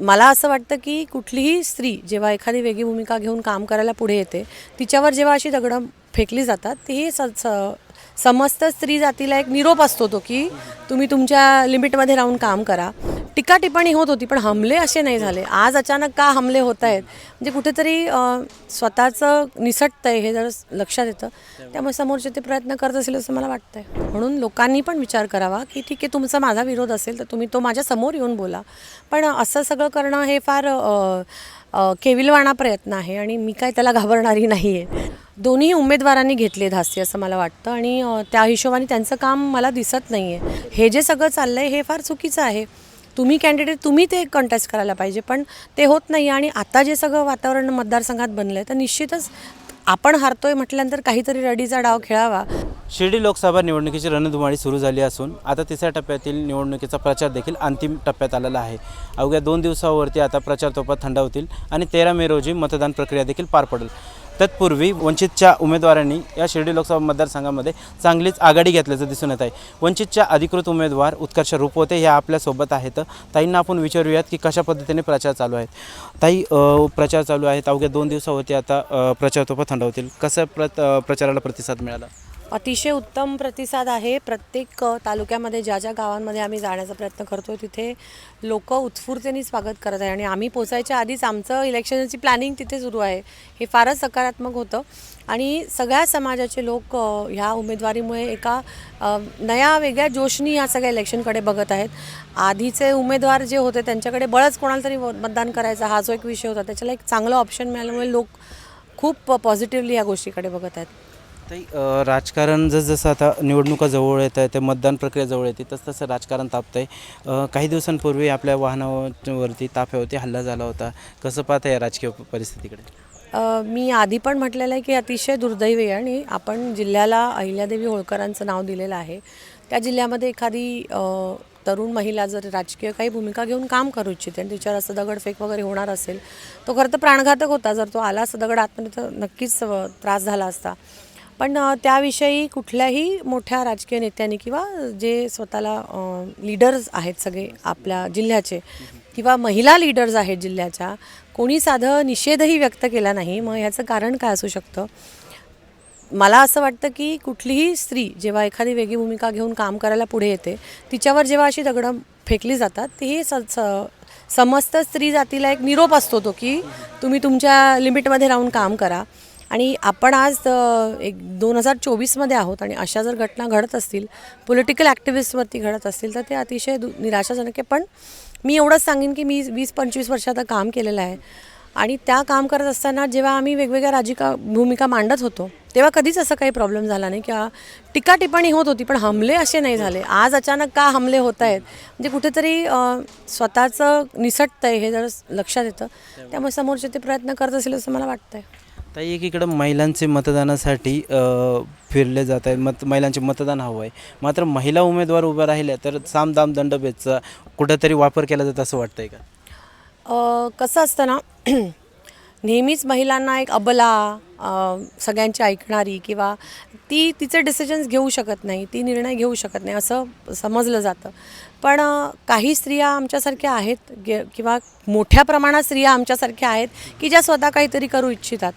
मला असं वाटतं की कुठलीही स्त्री जेव्हा एखादी वेगळी भूमिका घेऊन काम करायला पुढे येते तिच्यावर जेव्हा अशी दगडं फेकली जातात ती स स- समस्त स्त्री जातीला एक निरोप असतो तो की तुम्ही तुमच्या लिमिटमध्ये राहून काम करा. टीका टिप्पणी होत होती पण हमले असे नाही झाले. आज अचानक का हमले होत आहेत? म्हणजे कुठेतरी स्वतःचं निसटतंय हे जर लक्षात येतं. त्यामुळे समोरचे ते प्रयत्न करत असेल असं मला वाटतंय. म्हणून लोकांनी पण विचार करावा की ठीक आहे तुमचा माझा विरोध असेल तर तुम्ही तो माझ्यासमोर येऊन बोला. पण असं सगळं करणं हे फार केविलवाणा प्रयत्न आहे आणि मी काय त्याला घाबरणारी नाही आहे दोन्ही उमेदवारांनी घेतले धास्ती असं मला वाटतं आणि त्या हिशोबाने त्यांचं काम मला दिसत नाही आहे हे जे सगळं चाललं आहे हे फार चुकीचं आहे. तुम्ही कॅन्डिडेट तुम्ही ते कंटेस्ट करायला पाहिजे पण ते होत नाही. आणि आता जे सगळं वातावरण मतदारसंघात बनलं आहे तर निश्चितच आपण हारतोय म्हटल्यानंतर काहीतरी रडीचा डाव खेळावा. शिर्डी लोकसभा निवडणुकीची रणधुमाळी सुरू झाली असून आता तिसऱ्या टप्प्यातील निवडणुकीचा प्रचार देखील अंतिम टप्प्यात आलेला आहे. अवघ्या दोन दिवसावरती आता प्रचार तोफा थंडावतील आणि तेरा मे रोजी मतदान प्रक्रिया देखील पार पडेल. तत्पूर्वी वंचितच्या उमेदवारांनी या शिर्डी लोकसभा मतदारसंघामध्ये चांगलीच आघाडी घेतल्याचं दिसून येत आहे. वंचितच्या अधिकृत उमेदवार उत्कर्ष रुपवते हे आपल्यासोबत आहेत. ताईंना आपण विचारूयात की कशा पद्धतीने प्रचार चालू आहेत. ताई प्रचार चालू आहेत. अवघ्या दोन दिवसावरती आता प्रचार तोफा थंडावतील. कसं प्रत प्रचाराला प्रतिसाद मिळाला? अतिशय उत्तम प्रतिसाद आहे. प्रत्येक तालुक्यामध्ये ज्या ज्या गावांमध्ये आम्ही जाण्याचा प्रयत्न करतो तिथे लोक उत्स्फूर्तेने स्वागत करत आहे आणि आम्ही पोचायच्या आधीच आमचं इलेक्शनची प्लॅनिंग तिथे सुरू आहे. हे फारच सकारात्मक होतं. आणि सगळ्या समाजाचे लोक ह्या उमेदवारीमुळे एका नया वेगळ्या जोशनी ह्या सगळ्या इलेक्शनकडे बघत आहेत. आधीचे उमेदवार जे होते त्यांच्याकडे बळच कोणाला तरी मतदान करायचा हा जो एक विषय होता त्याच्याला एक चांगलं ऑप्शन मिळाल्यामुळे लोक खूप पॉझिटिव्हली या गोष्टीकडे बघत आहेत. ताई अ, राजकारण जसजसं आता निवडणुका जवळ येत आहे ते मतदान प्रक्रिया जवळ येते तसं तसं राजकारण तापतं आहे काही दिवसांपूर्वी आपल्या वाहनावरती ताफ्यावरती हल्ला झाला होता. कसं पाहत या राजकीय परिस्थितीकडे? अ, मी आधी पण म्हटलेलं आहे की अतिशय दुर्दैवी आहे आणि आपण जिल्ह्याला अहिल्यादेवी होळकरांचं नाव दिलेलं आहे. त्या जिल्ह्यामध्ये एखादी अ, तरुण महिला जर राजकीय काही भूमिका घेऊन काम करू इच्छिते आणि तिच्यावर असं दगडफेक वगैरे होणार असेल तो खरं तर प्राणघातक होता. जर तो आला असं दगड आतमध्ये तर नक्कीच अ, त्रास झाला असता. पण त्याविषयी कुठल्याही मोठ्या राजकीय नेत्यांनी किंवा जे स्वतःला लीडर्स आहेत सगळे आपल्या जिल्ह्याचे किंवा महिला लीडर्स आहेत जिल्ह्याच्या कोणी साधं निषेधही व्यक्त केला नाही. मग ह्याचं कारण काय असू शकतं? मला असं वाटतं की कुठलीही स्त्री जेव्हा एखादी वेगळी भूमिका घेऊन काम करायला पुढे येते तिच्यावर जेव्हा अशी दगडं फेकली जातात ती स- समस्त स्त्री जातीला एक निरोप असतो तो की तुम्ही तुमच्या लिमिटमध्ये राहून काम करा. आणि आपण आज एक दोन हजार चोवीसमध्ये आहोत आणि अशा जर घटना घडत असतील पॉलिटिकल ॲक्टिव्हिस्टवरती घडत असतील तर ते अतिशय दु निराशाजनक आहे. पण मी एवढंच सांगेन की मी वीस पंचवीस वर्ष आता काम केलेलं आहे. आणि त्या काम करत असताना जेव्हा आम्ही वेगवेगळ्या राजिका भूमिका मांडत होतो तेव्हा कधीच असं काही प्रॉब्लेम झाला नाही किंवा टीका टिप्पणी होत होती पण हमले असे नाही झाले. आज अचानक का हमले होत आहेत? म्हणजे कुठेतरी स्वतःचं निसटतं आहे हे जर लक्षात येतं. त्यामुळे समोरचे ते प्रयत्न करत असेल असं मला वाटतं आहे ताई एकीकडं महिलांचे मतदानासाठी फिरले जात आहे मत महिलांचे मतदान हवं आहे. मात्र महिला उमेदवार उभ्या राहिल्या तर साम दाम दंडभेदचा कुठंतरी वापर केला जात असं वाटतंय का? कसं असतं ना नेहमीच महिलांना एक अबला सगळ्यांची ऐकणारी किंवा ती तिचे डिसिजन्स घेऊ शकत नाही ती निर्णय घेऊ शकत नाही असं समजलं जातं. पण काही स्त्रिया आमच्यासारख्या आहेत गे किंवा मोठ्या प्रमाणात स्त्रिया आमच्यासारख्या आहेत की ज्या स्वतः काहीतरी करू इच्छितात.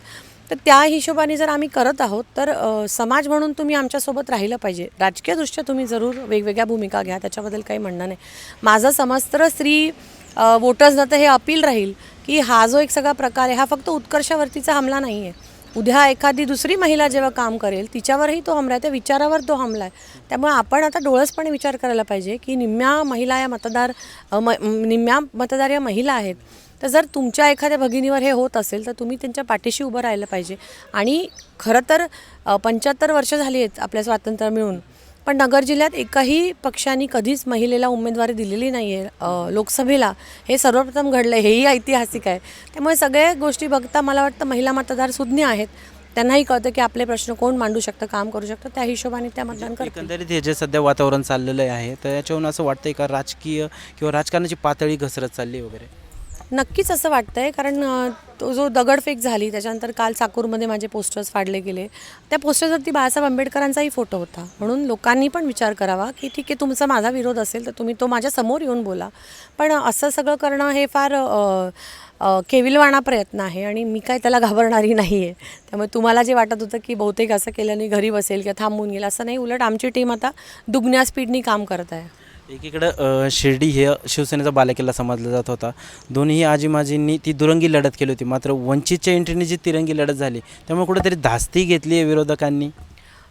तर त्या हिशोबाने जर आम्ही करत आहोत तर समाज म्हणून तुम्ही आमच्यासोबत राहिलं पाहिजे. राजकीयदृष्ट्या तुम्ही जरूर वेगवेगळ्या भूमिका घ्या त्याच्याबद्दल काही म्हणणं नाही. माझं समस्त्र स्त्री वोटर्सनं तर हे अपील राहील की हा जो एक सगळा प्रकार आहे हा फक्त उत्कर्षावरतीचा हमला नाही आहे उद्या एखादी दुसरी महिला जेव्हा काम करेल तिच्यावरही तो हमला आहे त्या विचारावर तो हमला आहे. त्यामुळे आपण आता डोळसपणे विचार करायला पाहिजे की निम्म्या महिला या मतदार म निम्म्या मतदार या महिला आहेत. तर जर तुमच्या एखाद्या भगिनीवर हे होत असेल तर तुम्ही त्यांच्या पाठीशी उभं राहिलं पाहिजे. आणि खरं तर पंच्याहत्तर वर्ष झाली आहेत आपल्या स्वातंत्र्य मिळून. पण नगर जिल्ह्यात एकाही पक्षाने कधीच महिलेला उमेदवारी दिलेली नाही आहे लोकसभेला. हे सर्वप्रथम घडलं हेही ऐतिहासिक आहे. त्यामुळे सगळ्या गोष्टी बघता मला वाटतं महिला मतदार सुज्ञ आहेत. त्यांनाही कळतं की आपले प्रश्न कोण मांडू शकतं काम करू शकतं. त्या हिशोबाने त्या मतदान करतात एकंदरीत हे जे सध्या वातावरण चाललेलं आहे तर याच्यावरून असं वाटतंय का राजकीय किंवा राजकारणाची पातळी घसरत चालली वगैरे? नक्कीच असं वाटतं आहे कारण तो जो दगडफेक झाली त्याच्यानंतर काल चाकूरमध्ये माझे पोस्टर्स फाडले गेले. त्या पोस्टर्सवरती बाळासाहेब आंबेडकरांचाही फोटो होता. म्हणून लोकांनी पण विचार करावा की ठीक आहे तुमचा माझा विरोध असेल तर तुम्ही तो माझ्यासमोर येऊन बोला. पण असं सगळं करणं हे फार केविलवाणा प्रयत्न आहे आणि मी काय त्याला घाबरणारी नाही आहे त्यामुळे तुम्हाला जे वाटत होतं की बहुतेक असं केल्याने घरी बसेल किंवा थांबून गेलं असं नाही. उलट आमची टीम आता दुगण्या स्पीडनी काम करत आहे. एकीकडं शिर्डी हे शिवसेनेचा बालेकिल्ला समजला जात होता. दोन्ही आजी माजींनी ती दुरंगी लढत केली होती. मात्र वंचितच्या एंट्रीने जी तिरंगी लढत झाली त्यामुळे कुठेतरी धास्ती घेतली आहे विरोधकांनी.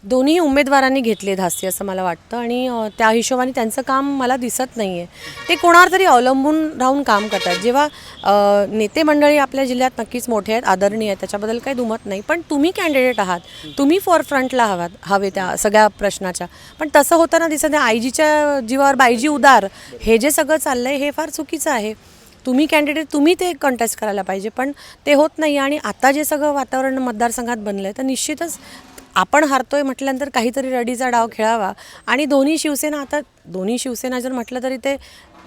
दोन्ही उमेदवारांनी घेतले धास्ती असं मला वाटतं आणि त्या हिशोबाने त्यांचं काम मला दिसत नाही आहे ते कोणावर तरी अवलंबून राहून काम करतात. जेव्हा नेते मंडळी आपल्या जिल्ह्यात नक्कीच मोठे आहेत आदरणीय आहेत त्याच्याबद्दल काही दुमत नाही. पण तुम्ही कॅन्डिडेट आहात तुम्ही फॉरफ्रंटला हवात हवे त्या सगळ्या प्रश्नाच्या. पण तसं होताना दिसत नाही. आयजीच्या जीवावर बायजी उदार हे जे सगळं चाललं आहे हे फार चुकीचं आहे. तुम्ही कॅन्डिडेट तुम्ही ते कंटेस्ट करायला पाहिजे. पण ते होत नाही आणि आता जे सगळं वातावरण मतदारसंघात बनलं आहे तर निश्चितच आपण हारतोय म्हटल्यानंतर काहीतरी रडीचा डाव खेळावा. आणि दोन्ही शिवसेना आता दोन्ही शिवसेना जर म्हटलं तरी ते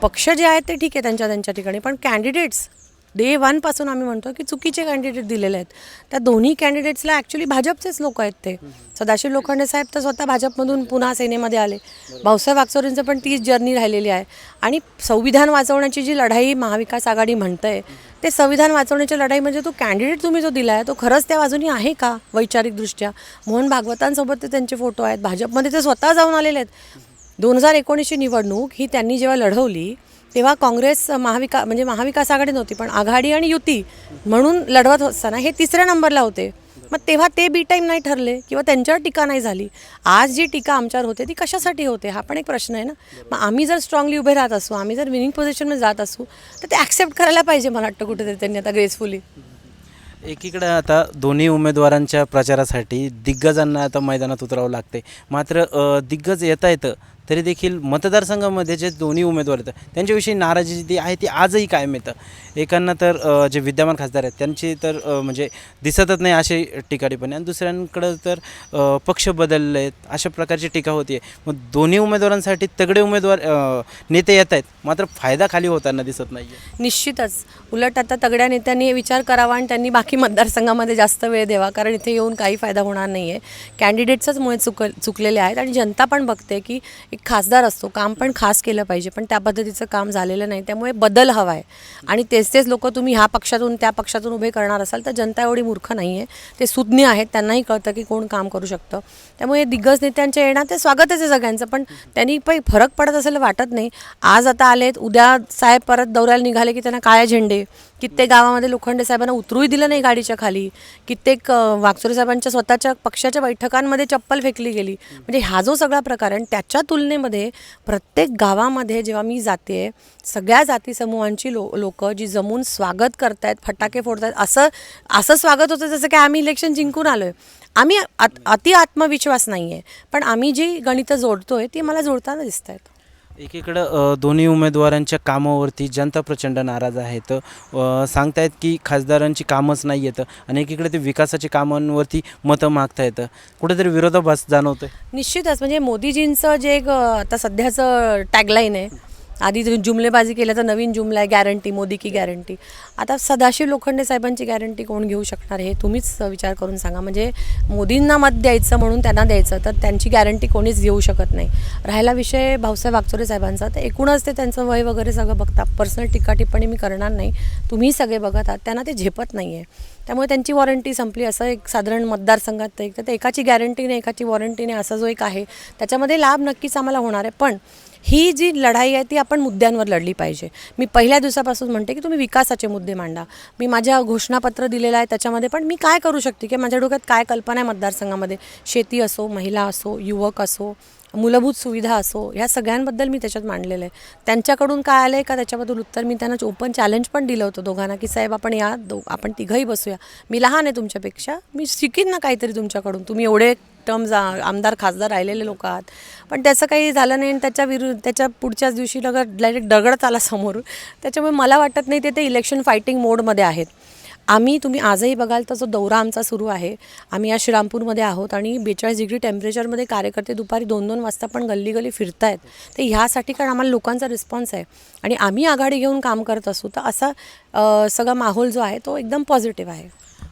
पक्ष जे आहेत ते ठीक आहे त्यांच्या त्यांच्या ठिकाणी. पण कॅन्डिडेट्स डे वनपासून आम्ही म्हणतो की चुकीचे कॅन्डिडेट दिलेले आहेत. त्या दोन्ही कॅन्डिडेट्सला ॲक्च्युली भाजपचेच लोक आहेत ते. सदाशिव लोखंडे साहेब तर स्वतः भाजपमधून पुन्हा सेनेमध्ये आले. भाऊसाहेब वागचोरींचं पण तीच जर्नी राहिलेली आहे. आणि संविधान वाचवण्याची जी लढाई महाविकास आघाडी म्हणतंय ते संविधान वाचवण्याची लढाई म्हणजे तो कॅन्डिडेट तुम्ही जो दिला आहे तो खरंच त्या बाजूनी आहे का वैचारिकदृष्ट्या? मोहन भागवतांसोबत ते त्यांचे फोटो आहेत. भाजपमध्ये ते स्वतः जाऊन आलेले आहेत. दोन हजार एकोणीसची निवडणूक ही त्यांनी जेव्हा लढवली तेव्हा काँग्रेस महाविका म्हणजे महाविकास आघाडी नव्हती पण आघाडी आणि युती म्हणून लढवत असताना हे तिसऱ्या नंबरला होते. मग तेव्हा ते बी टाईम नाही ठरले किंवा त्यांच्यावर टीका नाही झाली. आज जी टीका आमच्यावर होते ती कशासाठी होते? हा पण एक प्रश्न आहे ना. मग आम्ही जर स्ट्रॉंगली उभे राहत असू आम्ही जर विनिंग पोझिशनमध्ये जात असू तर ते ॲक्सेप्ट करायला पाहिजे मला वाटतं कुठेतरी त्यांनी आता ग्रेसफुली एकीकडे आता दोन्ही उमेदवारांच्या प्रचारासाठी दिग्गजांना आता मैदानात उतरावं लागते मात्र दिग्गज येता येतं तरी देखील मतदारसंघामध्ये जे दोन्ही उमेदवार आहेत त्यांच्याविषयी नाराजी जी आहे ती आजही कायम येतं. एकांना तर जे विद्यमान खासदार आहेत त्यांची तर म्हणजे दिसतच नाही असे टीका आणि दुसऱ्यांकडं तर पक्ष बदलले आहेत अशा प्रकारची टीका होती आहे मग दोन्ही उमेदवारांसाठी तगडे उमेदवार नेते येत आहेत मात्र फायदा खाली होताना दिसत नाही निश्चितच. उलट आता तगड्या नेत्यांनी विचार करावा आणि त्यांनी बाकी मतदारसंघामध्ये जास्त वेळ द्यावा कारण इथे येऊन काही फायदा होणार नाही आहे कॅन्डिडेट्सच मुळे चुक चुकलेले आहेत आणि जनता पण बघते की एक खासदार असतो काम पण खास केलं पाहिजे पण त्या पद्धतीचं काम झालेलं नाही त्यामुळे बदल हवा आहे आणि तेच तेच लोक तुम्ही ह्या पक्षातून त्या पक्षातून उभे करणार असाल तर जनता एवढी मूर्ख नाही आहे ते सुज्ञ आहेत त्यांनाही कळतं की कोण काम करू शकतं. त्यामुळे दिग्गज नेत्यांच्या येणार ते स्वागतच आहे सगळ्यांचं पण त्यांनी पण फरक पडत असेल वाटत नाही. आज आता आलेत उद्या साहेब परत दौऱ्याला निघाले की त्यांना काळ्या झेंडे. कित्येक गावामध्ये लोखंडे साहेबांना उतरूही दिलं नाही गाडीच्या खाली. कित्येक अ, वागचोरे साहेबांच्या स्वतःच्या पक्षाच्या बैठकांमध्ये चप्पल फेकली गेली. म्हणजे हा जो सगळा प्रकार आहे आणि त्याच्या तुलनेमध्ये प्रत्येक गावामध्ये जेव्हा मी जाते सगळ्या जाती समूहांची लो लोक जी जमून स्वागत करतायत फटाके फोडतायत असं असं स्वागत होतं जसं की आम्ही इलेक्शन जिंकून आलो आहे आम्ही अति आत्मविश्वास नाही आहे पण आम्ही जी गणितं जोडतोय ती मला जोडताना दिसत आहेत एकीकडं दोन्ही उमेदवारांच्या कामावरती जनता प्रचंड नाराज आहेत. अ, सांगतायत की खासदारांची कामच नाही येतं आणि एकीकडे ते विकासाच्या कामांवरती मतं मागता येतं कुठेतरी विरोधाभास जाणवतोय? निश्चितच. म्हणजे मोदीजींचं जे एक आता सध्याचं टॅगलाईन आहे आधी जर जुमलेबाजी केलं तर नवीन जुमला आहे गॅरंटी मोदी की गॅरंटी आता सदाशिव लोखंडे साहेबांची गॅरंटी कोण घेऊ शकणार हे तुम्हीच विचार करून सांगा. म्हणजे मोदींना मत द्यायचं म्हणून त्यांना द्यायचं तर त्यांची गॅरंटी कोणीच घेऊ शकत नाही. राहिला विषय भाऊसाहेब वागचोरे साहेबांचा. तर एकूणच ते त्यांचं वय वगैरे सगळं बघता पर्सनल टीका टिप्पणी मी करणार नाही. तुम्ही सगळे बघत आहात. त्यांना ते झेपत नाही आहे त्यामुळे त्यांची वॉरंटी संपली. असं एक साधारण मतदारसंघात एक तर ते एकाची गॅरंटीने एकाची वॉरंटीने असा जो एक आहे. त्याच्यामध्ये लाभ नक्कीच आम्हाला होणार आहे. पण ही जी लढाई आहे ती आपण मुद्द्यांवर लढली पाहिजे. मी पहिल्या दिवसापासून म्हणते की तुम्ही विकासाचे मुद्दे मांडा. मी माझ्या घोषणापत्र दिलेलं आहे त्याच्यामध्ये पण मी काय करू शकते? की माझ्या डोक्यात काय कल्पना आहे मतदारसंघामध्ये? शेती असो महिला असो युवक असो मूलभूत सुविधा असो ह्या सगळ्यांबद्दल मी त्याच्यात मांडलेलं आहे. त्यांच्याकडून काय आलं आहे का त्याच्याबद्दल उत्तर मी त्यांना ओपन चॅलेंज पण दिलं होतं दोघांना की साहेब आपण या दो आपण तिघंही बसूया. मी लहान आहे तुमच्यापेक्षा मी शिकीन ना काहीतरी तुमच्याकडून. तुम्ही एवढे टर्म्स आमदार खासदार राहिलेले लोक आहात. पण त्याचं काही झालं नाही आणि त्याच्या विरुद्ध त्याच्या पुढच्याच दिवशी लगत डायरेक्ट दगडच आला समोर त्याच्यामुळे मला वाटत नाही ते ते इलेक्शन फायटिंग मोडमध्ये आहेत. आम्ही तुम्ही आजही बघाल तर जो दौरा आमचा सुरू आहे आम्ही या श्रीरामपूरमध्ये आहोत आणि बेचाळीस डिग्री टेम्परेचरमध्ये कार्यकर्ते दुपारी दोन दोन वाजता पण गल्ली गल्ली फिरतायत. तर ह्यासाठी कारण आम्हाला लोकांचा रिस्पॉन्स आहे आणि आम्ही आघाडी घेऊन काम करत असू तर असा सगळा माहोल जो आहे तो एकदम पॉझिटिव्ह आहे.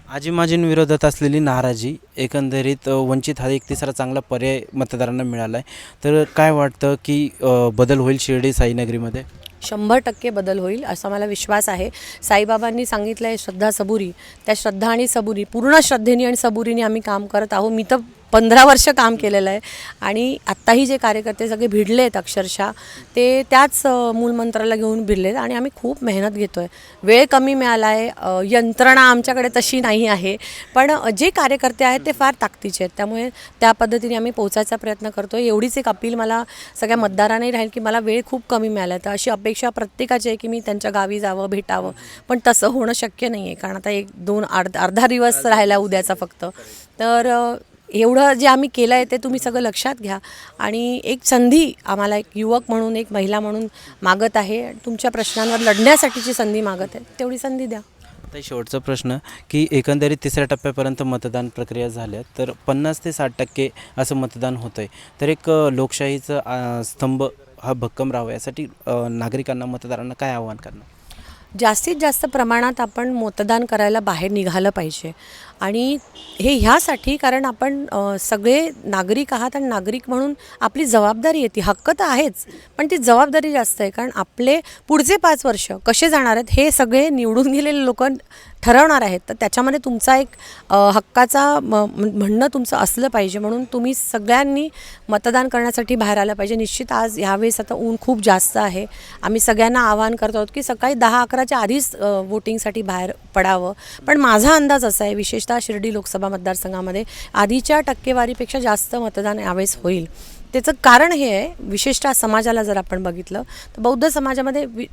आजीमाजींविरोधात असलेली नाराजी एकंदरीत वंचित हा एक तिसरा चांगला पर्याय मतदारांना मिळाला आहे तर काय वाटतं की बदल होईल शिर्डी साईनगरीमध्ये? शंभर टक्के बदल होईल असा मला विश्वास आहे. साईबाबांनी सांगितलं आहे श्रद्धा सबुरी. त्या श्रद्धा आणि सबुरी पूर्ण श्रद्धेने आणि सबुरीने आम्ही काम करत आहोत. मी तर पंधरा वर्ष काम केलेलं आहे. आणि आत्ताही जे कार्यकर्ते सगळे भिडले आहेत अक्षरशः ते त्याच मूलमंत्राला घेऊन भिडले आहेत आणि आम्ही खूप मेहनत घेतो आहे वेळ कमी मिळाला आहे यंत्रणा आमच्याकडे तशी नाही आहे पण जे कार्यकर्ते आहेत ते फार ताकदीचे आहेत. त्यामुळे त्या पद्धतीने आम्ही पोहोचायचा प्रयत्न करतो आहे एवढीच एक अपील मला सगळ्या मतदारांनाही राहील की मला वेळ खूप कमी मिळाला आहे तर अशी अपेक्षा प्रत्येकाची आहे की मी त्यांच्या गावी जावं भेटावं पण तसं होणं शक्य नाही आहे कारण आता एक दोन अर्ध अर्धा दिवस राहिला उद्याचा फक्त. तर एवढं जे आम्ही केलं आहे ते तुम्ही सगळं लक्षात घ्या. आणि एक संधी आम्हाला एक युवक म्हणून एक महिला म्हणून मागत आहे. तुमच्या प्रश्नांवर लढण्यासाठीची संधी मागत आहे. तेवढी संधी द्या. आता शेवटचा प्रश्न की एकंदरीत तिसऱ्या टप्प्यापर्यंत मतदान प्रक्रिया झाल्या तर पन्नास ते साठ टक्के असं मतदान होतं आहे तर एक लोकशाहीचं स्तंभ हा भक्कम राहावा यासाठी नागरिकांना मतदारांना काय आव्हान करणार? जास्तीत जास्त प्रमाणात आपण मतदान करायला बाहेर निघालं पाहिजे. आणि हे ह्यासाठी कारण आपण सगळे नागरिक आहात आणि नागरिक म्हणून आपली जबाबदारी आहे ती हक्क तर आहेच पण ती जबाबदारी जास्त आहे कारण आपले पुढचे पाच वर्ष कसे जाणार आहेत हे सगळे निवडून गेलेले लोक ठरवणार आहेत. तर त्याच्यामध्ये तुमचा एक हक्काचा म- म्हणणं तुमचं असलं पाहिजे म्हणून तुम्ही सगळ्यांनी मतदान करण्यासाठी बाहेर आलं पाहिजे. निश्चित आज ह्यावेळेस आता ऊन खूप जास्त आहे. आम्ही सगळ्यांना आवाहन करत आहोत की सकाळी दहा अकराच्या आधीच वोटिंगसाठी बाहेर पडावं. पण माझा अंदाज असा आहे विशेषतः शिर्डी लोकसभा मतदारसंघामध्ये आधीच्या टक्केवारीपेक्षा जास्त मतदान यावेळेस होईल. त्याचं कारण हे आहे विशेषतः समाजाला जर आपण बघितलं तर बौद्ध समाजामध्ये वि-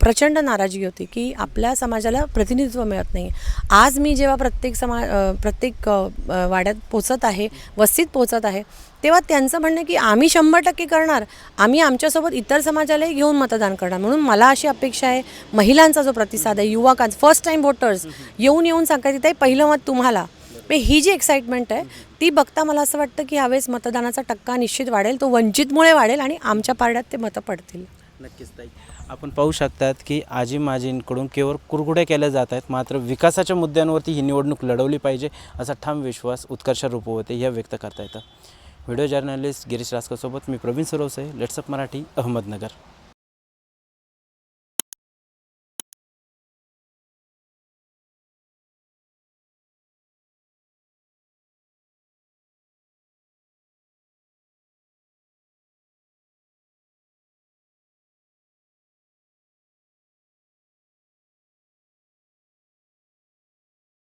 प्रचंड नाराजी होती की आपल्या समाजाला प्रतिनिधित्व मिळत नाही आज मी जेव्हा प्रत्येक समा प्रत्येक वाड्यात पोचत आहे वस्तीत पोचत आहे तेव्हा त्यांचं म्हणणं की आम्ही शंभर टक्के करणार आम्ही आमच्यासोबत इतर समाजालाही घेऊन मतदान करणार म्हणून मला अशी अपेक्षा आहे महिलांचा जो प्रतिसाद आहे युवकांचा फर्स्ट टाईम वोटर्स येऊन येऊन सांगायचं ते पहिलं मत तुम्हाला. पण ही जी एक्साइटमेंट आहे ती बघता मला असं वाटतं की यावेळेस मतदानाचा टक्का निश्चित वाढेल तो वंचितमुळे वाढेल आणि आमच्या पारड्यात ते मतं पडतील. नक्कीच ताई. आपण पाहू शकतात की आजी माजींकडून केवळ कुरघुड्या केल्या जात आहेत मात्र विकासाच्या मुद्द्यांवरती ही निवडणूक लढवली पाहिजे असा ठाम विश्वास उत्कर्ष रूपवते या व्यक्त करता येतं. व्हिडिओ जर्नलिस्ट गिरीश रासकरसोबत मी प्रवीण सरोसे लेट्सअप मराठी अहमदनगर.